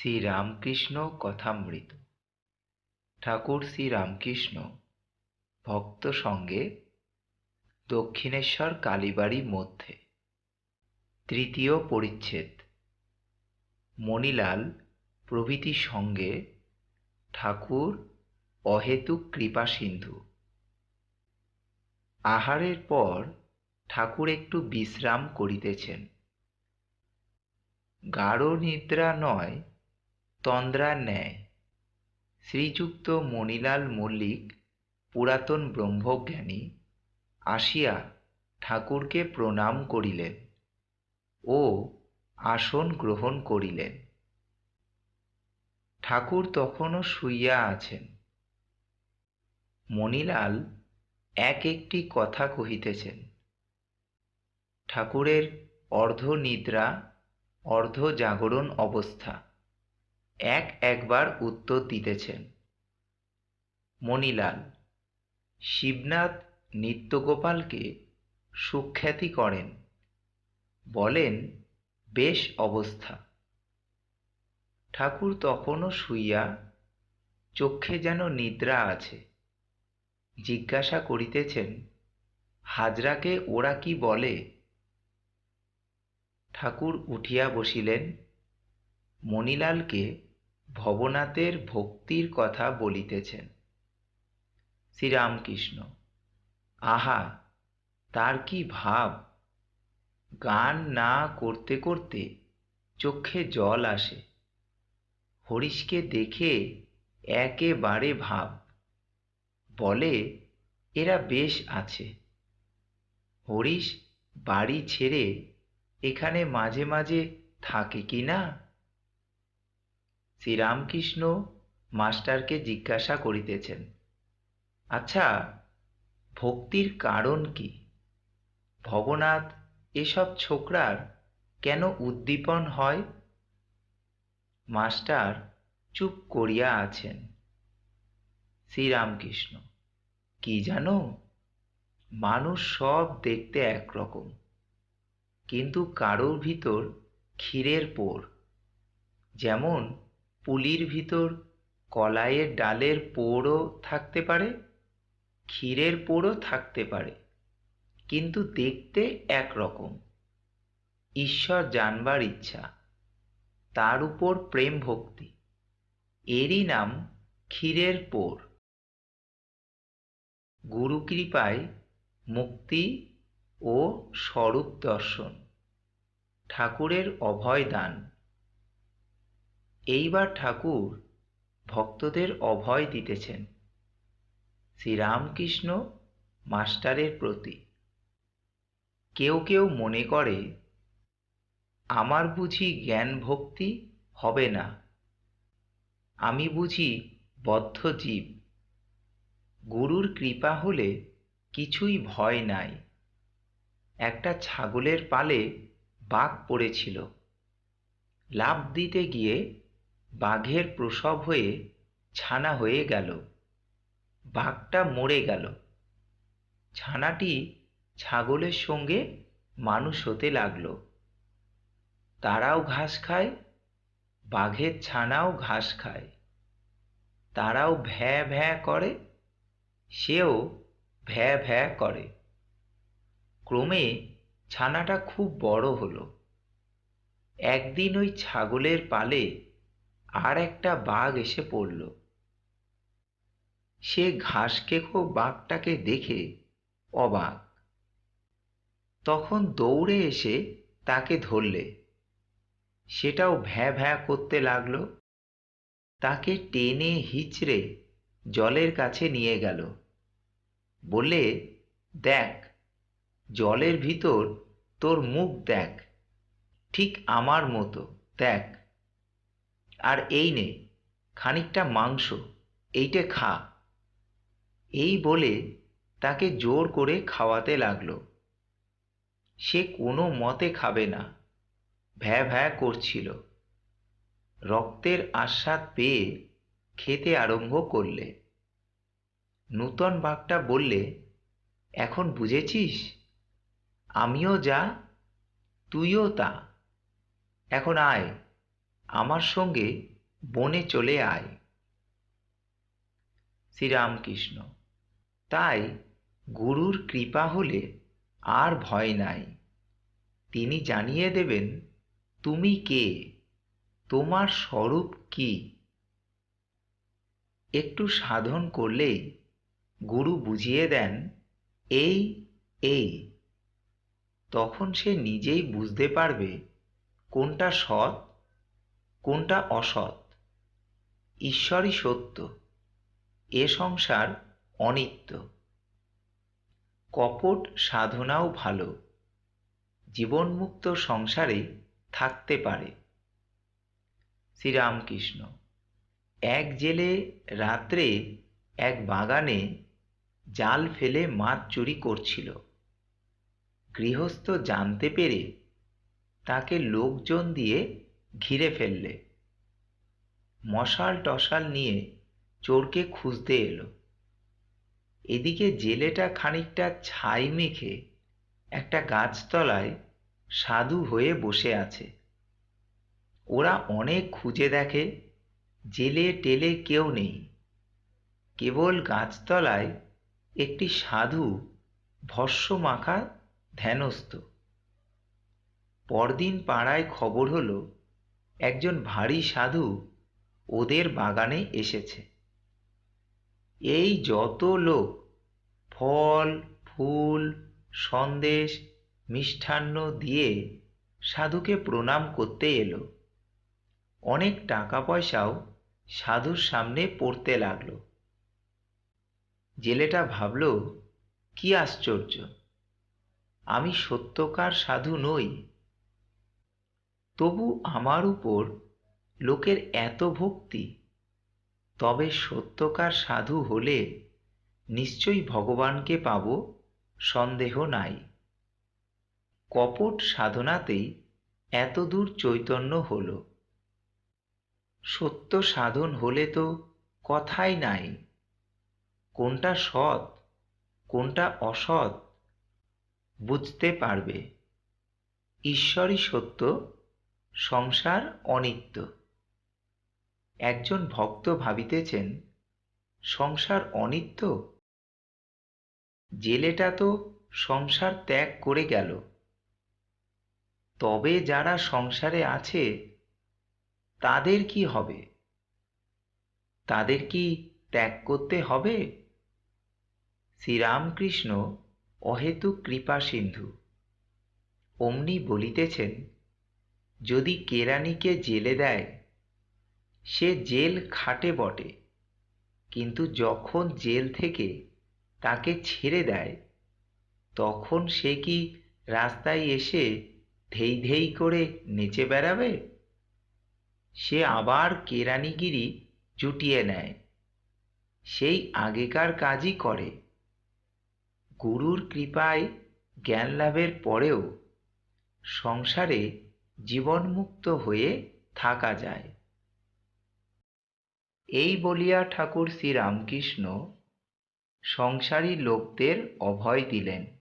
শ্রীরামকৃষ্ণ কথামৃত। ঠাকুর শ্রীরামকৃষ্ণ ভক্ত সঙ্গে দক্ষিণেশ্বর কালীবাড়ি মধ্যে। তৃতীয় পরিচ্ছেদ। মণিলাল প্রভৃতি সঙ্গে ঠাকুর অহেতুক কৃপা সিন্ধু। আহারের পর ঠাকুর একটু বিশ্রাম করিতেছেন। গাঢ় নিদ্রা নয় তন্দ্রার ন্যায়। শ্রীযুক্ত মণিলাল মল্লিক, পুরাতন ব্রহ্মজ্ঞানী, আসিয়া ঠাকুরকে প্রণাম করিলেন ও আসন গ্রহণ করিলেন। ঠাকুর তখনও শুইয়া আছেন। মণিলাল এক একটি কথা কহিতেছেন। ঠাকুরের অর্ধনিদ্রা, অর্ধ জাগরণ অবস্থা। এক একবার উত্তর দিতেছেন। মণিলাল, শিবনাথ নিত্যগোপালকে সুখ্যাতি করেন। বলেন, বেশ অবস্থা। ঠাকুর তখনও শুইয়া চক্ষে যেন নিদ্রা আছে। জিজ্ঞাসা করিতেছেন, হাজরাকে ওরা কি বলে? ঠাকুর উঠিয়া বসিলেন। মণিলালকে ভবনাথের ভক্তির কথা বলিতেছেন। শ্রীরামকৃষ্ণ, আহা, তার কি ভাব? গান না করতে করতে চোখে জল আসে। হরিশকে দেখে একেবারে ভাব। বলে, এরা বেশ আছে। হরিশ বাড়ি ছেড়ে এখানে মাঝে মাঝে থাকে কি না? শ্রীরামকৃষ্ণ মাস্টারকে জিজ্ঞাসা করিতেছেন আচ্ছা ভক্তির কারণ কি? ভবনাথ এসব ছোকরার কেন উদ্দীপন হয়? মাস্টার চুপ করিয়া আছেন। শ্রীরামকৃষ্ণ, কি জানো? মানুষ সব দেখতে একরকম, কিন্তু কারোর ভিতর ক্ষীরের পোর, যেমন পুলির ভিতর কলাইয়ের ডালের পোড়ও থাকতে পারে, ক্ষীরের পোড়ও থাকতে পারে, কিন্তু দেখতে একরকম। ঈশ্বর জানবার ইচ্ছা, তার উপর প্রেম ভক্তি, এরই নাম ক্ষীরের পোর গুরু কৃপায় মুক্তি ও স্বরূপ দর্শন, ঠাকুরের অভয় দান। এইবার ঠাকুর ভক্তদের অভয় দিতেছেন। শ্রীরামকৃষ্ণ মাস্টারের প্রতি। কেউ কেউ মনে করে, আমার বুঝি জ্ঞান ভক্তি হবে না। আমি বুঝি বদ্ধ জীব। গুরুর কৃপা হলে কিছুই ভয় নাই। একটা ছাগলের পালে বাঘ পড়েছিল। লাভ দিতে গিয়ে বাঘের প্রসব হয়ে ছানা হয়ে গেল। বাঘটা মরে গেল। ছানাটি ছাগলের সঙ্গে মানুষ হতে লাগল। তারাও ঘাস খায়, বাঘের ছানাও ঘাস খায়। তারাও ভ্যা ভ্যা করে, সেও ভ্যা ভ্যা করে। ক্রমে ছানাটা খুব বড় হলো। একদিন ওই ছাগলের পালে আর একটা বাঘ এসে পড়ল। সে ঘাস কেকো বাঘটাকে দেখে অবাক। তখন দৌড়ে এসে তাকে ধরলে। সেটাও ভ্যা ভ্যা করতে লাগল। তাকে টেনে হিচড়ে জলের কাছে নিয়ে গেল। বলে দেখ, জলের ভিতর তোর মুখ দেখ, ঠিক আমার মতো, দেখ। আর এই নে, খানিকটা মাংস, এইটে খা। এই বলে তাকে জোর করে খাওয়াতে লাগল। সে কোনো মতে খাবে না, ভ্যা ভ্যা করছিল। রক্তের আস্বাদ পেয়ে খেতে আরম্ভ করলে। নূতন বাঘটা বললে, এখন বুঝেছিস? আমিও যা, তুইও তা। এখন আয়। আমার সঙ্গে বনে চলে আয়। শ্রীরামকৃষ্ণ, তাই গুরুর কৃপা হলে আর ভয় নাই। তিনি জানিয়ে দেবেন, তুমি কে? তোমার স্বরূপ কি? একটু সাধন করলেই গুরু বুঝিয়ে দেন, এই এই। তখন সে নিজেই বুঝতে পারবে কোনটা সৎ কোনটা অসৎ? ঈশ্বরই সত্য, এ সংসার অনিত্য। কপট সাধনাও ভালো, জীবনমুক্ত সংসারে থাকতে পারে। শ্রীরামকৃষ্ণ, এক জেলে রাত্রে এক বাগানে জাল ফেলে মাছ চুরি করছিল। গৃহস্থ জানতে পেরে তাকে লোকজন দিয়ে ঘিরে ফেললে। মশাল টশাল নিয়ে চোরকে খুঁজতে এলো। এদিকে জেলেটা খানিকটা ছাই মেখে একটা গাছতলায় সাধু হয়ে বসে আছে। ওরা অনেক খুঁজে দেখে, জেলে টেলে কেউ নেই। কেবল গাছতলায় একটি সাধু ভস্য মাখা ধ্যানস্থ। পরদিন পাড়ায় খবর হলো একজন ভারী সাধু ওদের বাগানে এসেছে। এই যত লোক ফল, ফুল, সন্দেশ, মিষ্টান্ন দিয়ে সাধুকে প্রণাম করতে এলো। অনেক টাকা পয়সাও সাধুর সামনে পড়তে লাগল। জেলেটা ভাবল, কি আশ্চর্য! আমি সত্যকার সাধু নই। তবু আমার উপর লোকের এত ভক্তি, তবে সত্যকার সাধু হলে নিশ্চয়ই ভগবানকে পাব, সন্দেহ নাই। কপট সাধনাতেই এত দূর চৈতন্য হল। সত্য সাধন হলে তো কথাই নাই। কোনটা সৎ, কোনটা অসৎ বুঝতে পারবে। ঈশ্বরই সত্য সংসার অনিত্য। একজন ভক্ত ভাবিতেছেন, সংসার অনিত্য? জেলেটা তো সংসার ত্যাগ করে গেল। তবে যারা সংসারে আছে, তাদের কি হবে? তাদের কি ত্যাগ করতে হবে? শ্রীরামকৃষ্ণ অহেতুক কৃপা সিন্ধু। অমনি বলিতেছেন যদি কেরানিকে জেলে দেয়, সে জেল খাটে বটে। কিন্তু যখন জেল থেকে তাকে ছেড়ে দেয়, তখন সে কি রাস্তায় এসে ধেই ধেই করে নেচে বেড়াবে? সে আবার কেরানিগিরি জুটিয়ে নেয়। সেই আগেকার কাজই করে। গুরুর কৃপায় জ্ঞান লাভের পরেও সংসারে জীবনমুক্ত হয়ে থাকা যায়। এই বলিয়া ঠাকুর শ্রীরামকৃষ্ণ সংসারী লোকদের অভয় দিলেন।